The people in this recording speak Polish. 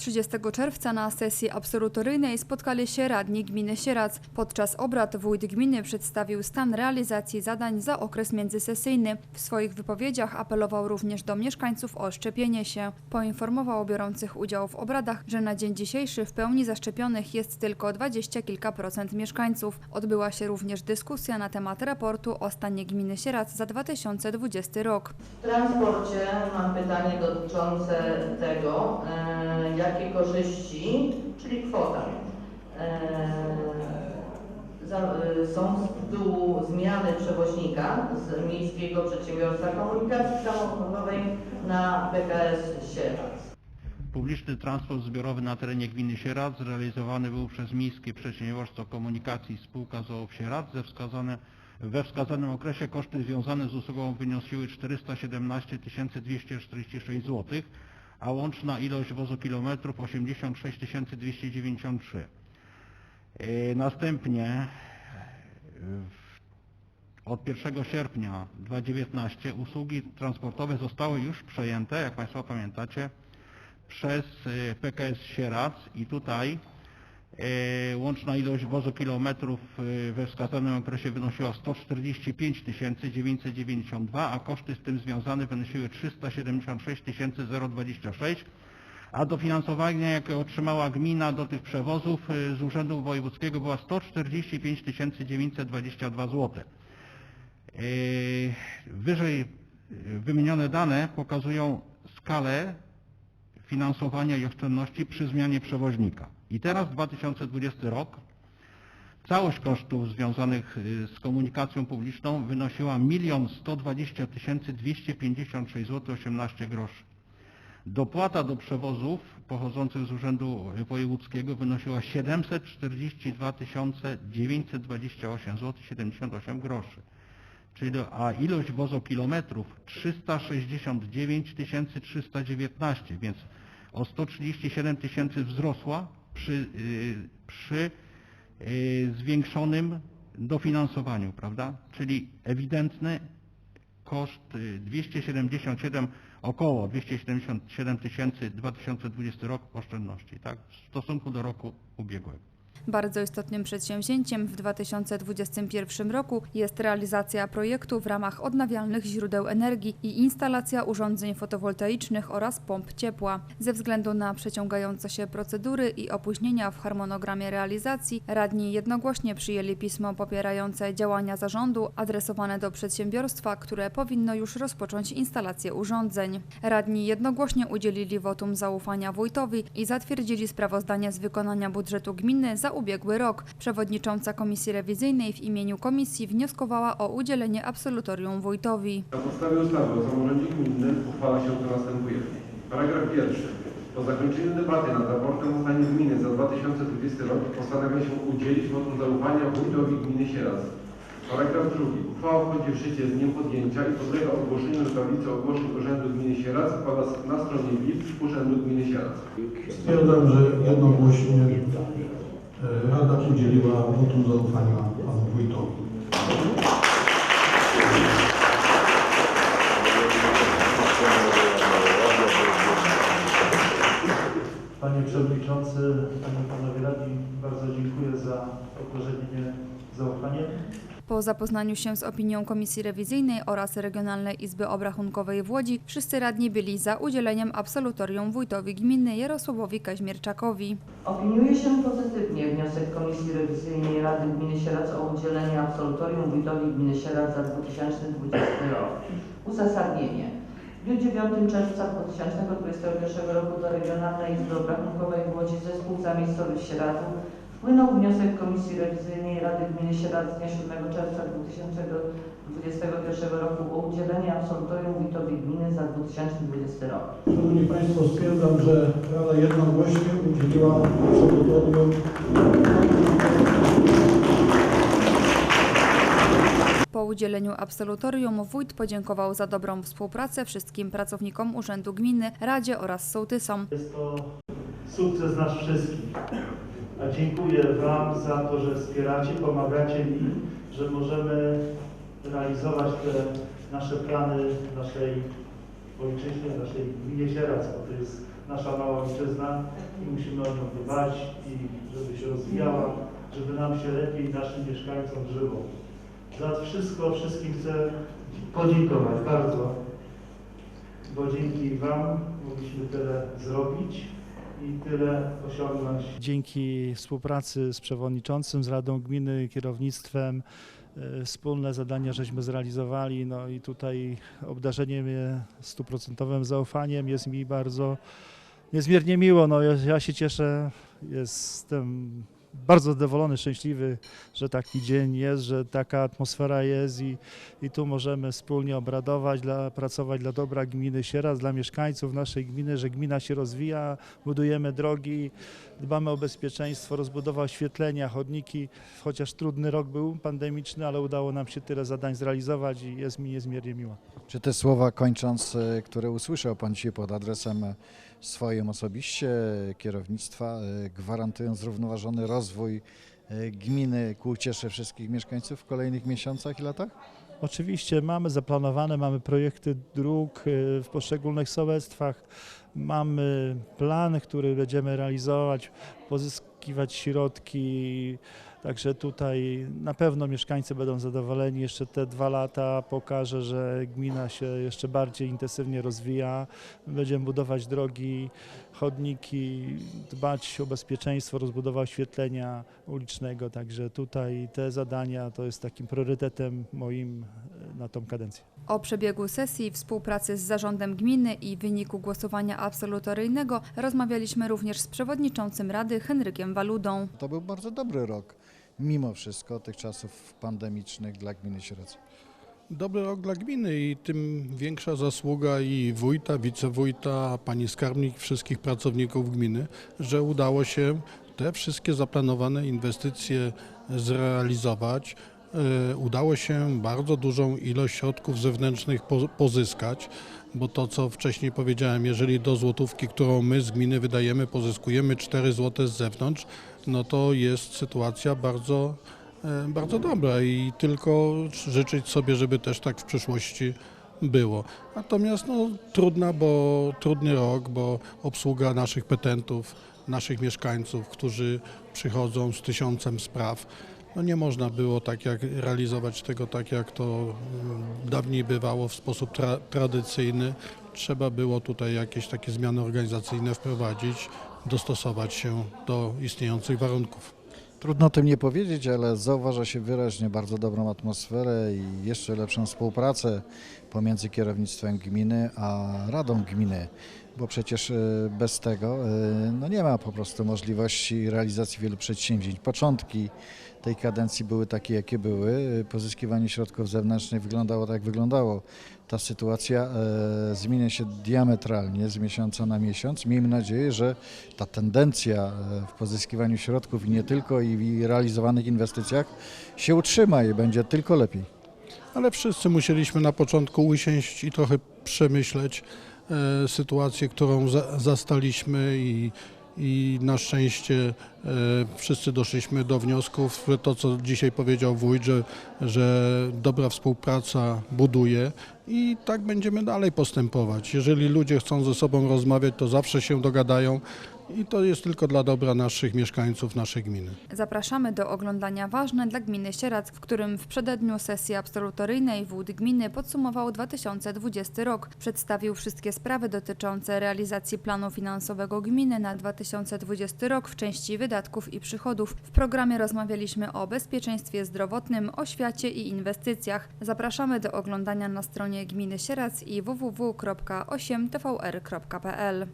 30 czerwca na sesji absolutoryjnej spotkali się radni gminy Sierac. Podczas obrad wójt gminy przedstawił stan realizacji zadań za okres międzysesyjny. W swoich wypowiedziach apelował również do mieszkańców o szczepienie się. Poinformował biorących udział w obradach, że na dzień dzisiejszy w pełni zaszczepionych jest tylko dwadzieścia kilka procent mieszkańców. Odbyła się również dyskusja na temat raportu o stanie gminy Sierac za 2020 rok. W transporcie mam pytanie dotyczące tego, e, jakie korzyści, czyli kwota, e, e, są z tytułu zmiany przewoźnika z Miejskiego Przedsiębiorstwa Komunikacji Samochodowej na PKS Sieradz. Publiczny transport zbiorowy na terenie gminy Sieradz zrealizowany był przez Miejskie Przedsiębiorstwo Komunikacji Spółka z Sieradz. Ze wskazane, we wskazanym okresie koszty związane z usługą wyniosły 417 246 zł, a łączna ilość wozokilometrów 86 293. Yy, Następnie w od 1 sierpnia 2019 usługi transportowe zostały już przejęte, jak Państwo pamiętacie, przez y, PKS Sierac i tutaj łączna ilość wozokilometrów y, we wskazanym okresie wynosiła 145 992, a koszty z tym związane wynosiły 376 026, a dofinansowanie, jakie otrzymała gmina do tych przewozów y, z Urzędu Wojewódzkiego była 145 922 zł. Wyżej wymienione dane pokazują skalę finansowania i oszczędności przy zmianie przewoźnika. I teraz 2020 rok. Całość kosztów związanych yy, z komunikacją publiczną wynosiła 1 120 256 zł 18 groszy. Dopłata do przewozów pochodzących z Urzędu Wojewódzkiego wynosiła 742 928 zł 78 groszy. Czyli, a ilość wozokilometrów 369 319, więc o 137 tysięcy wzrosła przy, yy, przy yy, zwiększonym dofinansowaniu, prawda? Czyli ewidentny koszt y, 277, około 277 tysięcy 2020 rok oszczędności, tak? W stosunku do roku ubiegłego. Bardzo istotnym przedsięwzięciem w 2021 roku jest realizacja projektu w ramach odnawialnych źródeł energii i instalacja urządzeń fotowoltaicznych oraz pomp ciepła. Ze względu na przeciągające się procedury i opóźnienia w harmonogramie realizacji, radni jednogłośnie przyjęli pismo popierające działania zarządu adresowane do przedsiębiorstwa, które powinno już rozpocząć instalację urządzeń. Radni jednogłośnie udzielili wotum zaufania wójtowi i zatwierdzili sprawozdanie z wykonania budżetu gminy za ubiegły rok. Przewodnicząca Komisji Rewizyjnej w imieniu komisji wnioskowała o udzielenie absolutorium wójtowi. Na podstawie ustawy o samorządzie gminnym uchwala się to następuje. Paragraf pierwszy. Po zakończeniu debaty nad raportem o stanie gminy za 2020 rok postanawia się udzielić wotum zaufania wójtowi gminy Sieradz. Paragraf drugi. Uchwała wchodzi w życie z dniem podjęcia i podlega ogłoszeniu tablicy ogłoszeń Urzędu Gminy Sieradz oraz na stronie WIP Urzędu Gminy Sieradz. Stwierdzam, że jednogłośnie Rada udzieliła wotum zaufania panu wójtowi. Panie Przewodniczący, Panie i Panowie Radni, bardzo dziękuję za okazanie zaufania. Po zapoznaniu się z opinią Komisji Rewizyjnej oraz Regionalnej Izby Obrachunkowej w Łodzi, wszyscy radni byli za udzieleniem absolutorium wójtowi gminy Jarosławowi Kaźmierczakowi. Opiniuje się pozytywnie Komisji Rewizyjnej Rady Gminy Sieradz o udzielenie absolutorium wójtowi gminy Sieradz za 2020 rok. Uzasadnienie. W dniu 9 czerwca 2021 roku do Regionalnej Izby Obrachunkowej w Łodzi zespół zamiejscowy Sieradzu wpłynął wniosek Komisji Rewizyjnej Rady Gminy Sieradz z dnia 7 czerwca 2021 roku o udzielenie absolutorium wójtowi gminy za 2020 rok. Szanowni Państwo, stwierdzam, że Rada jednogłośnie udzieliła absolutorium Po udzieleniu absolutorium wójt podziękował za dobrą współpracę wszystkim pracownikom Urzędu Gminy, Radzie oraz sołtysom. Jest to sukces nas wszystkich. A dziękuję Wam za to, że wspieracie, pomagacie mi, że możemy realizować te nasze plany naszej ojczyźnie, naszej gminie Sieradz, bo to jest nasza mała ojczyzna i musimy o nią dbać i żeby się rozwijała, żeby nam się lepiej naszym mieszkańcom żyło. Za wszystko wszystkim chcę podziękować bardzo, bo dzięki Wam mogliśmy tyle zrobić i tyle osiągnąć. Dzięki współpracy z przewodniczącym, z Radą Gminy, kierownictwem, e, wspólne zadania żeśmy zrealizowali. No i tutaj obdarzenie mnie stuprocentowym zaufaniem jest mi bardzo niezmiernie miło. No ja, ja się cieszę, jestem bardzo zadowolony, szczęśliwy, że taki dzień jest, że taka atmosfera jest i, i tu możemy wspólnie obradować, dla, pracować dla dobra gminy Sieradz, dla mieszkańców naszej gminy, że gmina się rozwija, budujemy drogi, dbamy o bezpieczeństwo, rozbudowa oświetlenia, chodniki. Chociaż trudny rok był pandemiczny, ale udało nam się tyle zadań zrealizować i jest mi niezmiernie miło. Czy te słowa kończąc, e, które usłyszał Pan dzisiaj pod adresem swoim osobiście, e, kierownictwa, e, gwarantują zrównoważony rozwój e, gminy ku uciesze wszystkich mieszkańców w kolejnych miesiącach i latach? Oczywiście mamy zaplanowane, mamy projekty dróg y, w poszczególnych sołectwach, mamy plan, który będziemy realizować, pozyskiwać środki, także tutaj na pewno mieszkańcy będą zadowoleni. Jeszcze te dwa lata pokaże, że gmina się jeszcze bardziej intensywnie rozwija. Będziemy budować drogi, chodniki, dbać o bezpieczeństwo, rozbudowę oświetlenia ulicznego, także tutaj te zadania to jest takim priorytetem moim e, na tą kadencję. O przebiegu sesji, współpracy z zarządem gminy i wyniku głosowania absolutoryjnego rozmawialiśmy również z przewodniczącym Rady Henrykiem Waludą. To był bardzo dobry rok, mimo wszystko tych czasów pandemicznych dla gminy Sieradz. Dobry rok dla gminy i tym większa zasługa i wójta, wicewójta, pani skarbnik, wszystkich pracowników gminy, że udało się te wszystkie zaplanowane inwestycje zrealizować. E, Udało się bardzo dużą ilość środków zewnętrznych po- pozyskać, bo to co wcześniej powiedziałem, jeżeli do złotówki, którą my z gminy wydajemy, pozyskujemy 4 zł z zewnątrz, no to jest sytuacja bardzo e, bardzo dobra i tylko życzyć sobie, żeby też tak w przyszłości było. Natomiast no, trudna, bo trudny rok, bo obsługa naszych petentów, naszych mieszkańców, którzy przychodzą z tysiącem spraw. No nie można było tak jak realizować tego tak jak to mm, dawniej bywało w sposób tra tradycyjny. Trzeba było tutaj jakieś takie zmiany organizacyjne wprowadzić, dostosować się do istniejących warunków. Trudno o tym nie powiedzieć, ale zauważa się wyraźnie bardzo dobrą atmosferę i jeszcze lepszą współpracę pomiędzy kierownictwem gminy a Radą Gminy, bo przecież e, bez tego e, no nie ma po prostu możliwości realizacji wielu przedsięwzięć. Początki tej kadencji były takie, jakie były. Pozyskiwanie środków zewnętrznych wyglądało tak, jak wyglądało. Ta sytuacja e, zmienia się diametralnie z miesiąca na miesiąc. Miejmy nadzieję, że ta tendencja e, w pozyskiwaniu środków i nie tylko i w realizowanych inwestycjach się utrzyma i będzie tylko lepiej. Ale wszyscy musieliśmy na początku usiąść i trochę przemyśleć e, sytuację, którą za, zastaliśmy i, i na szczęście wszyscy doszliśmy do wniosków, to co dzisiaj powiedział wójt, że, że dobra współpraca buduje i tak będziemy dalej postępować. Jeżeli ludzie chcą ze sobą rozmawiać, to zawsze się dogadają i to jest tylko dla dobra naszych mieszkańców, naszej gminy. Zapraszamy do oglądania ważne dla gminy Sieradz, w którym w przededniu sesji absolutoryjnej wójt gminy podsumował 2020 rok. Przedstawił wszystkie sprawy dotyczące realizacji planu finansowego gminy na 2020 rok w części wydatków i przychodów. W programie rozmawialiśmy o bezpieczeństwie zdrowotnym, oświacie i inwestycjach. Zapraszamy do oglądania na stronie gminy Sieradz i www.8tvr.pl.